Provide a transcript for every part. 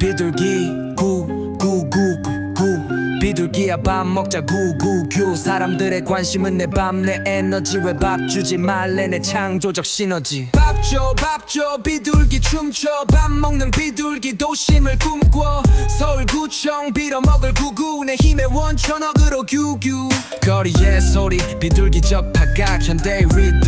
비둘기 구구구구구. 비둘기야 밥 먹자 구구규 사람들의 관심은 내밥내 에너지. 왜 밥 주지 말래 내 창조적 시너지. 밥줘 밥줘 비둘기 춤춰. 밥 먹는 비둘기 도심을 꿈꿔. 서울구청 빌어먹을 구구 내 힘의 원천 어그로 규규. 거리의 소리 비둘기적 파각 현대의 리듬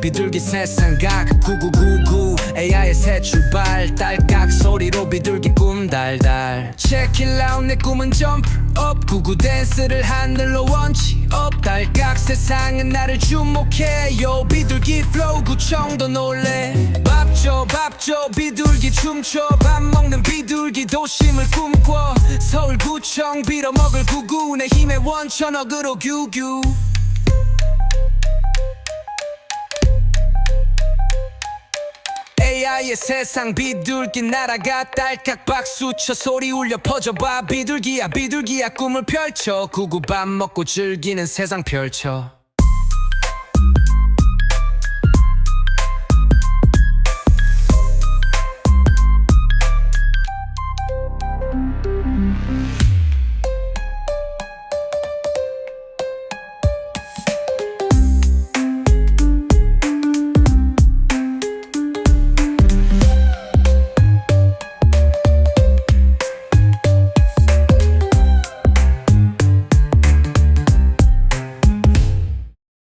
비둘기 세상각 구구구구 AI의 새 출발 딸깍 소리로 비둘기 꿈 달달. Check it out 내 꿈은 점프 업 구구 댄스를 하늘로 원치 업 딸깍 세상은 나를 주목해 요. 비둘기 플로우 구청도 놀래. 밥줘 밥줘 비둘기 춤춰. 밥 먹는 비둘기 도심을 꿈꿔. 서울구청 빌어먹을 구구 내 힘의 원천 어그로 규규 AI의 세상 비둘기 날아가 딸깍 박수쳐 소리 울려 퍼져봐. 비둘기야 비둘기야 꿈을 펼쳐. 구구 밥 먹고 즐기는 세상 펼쳐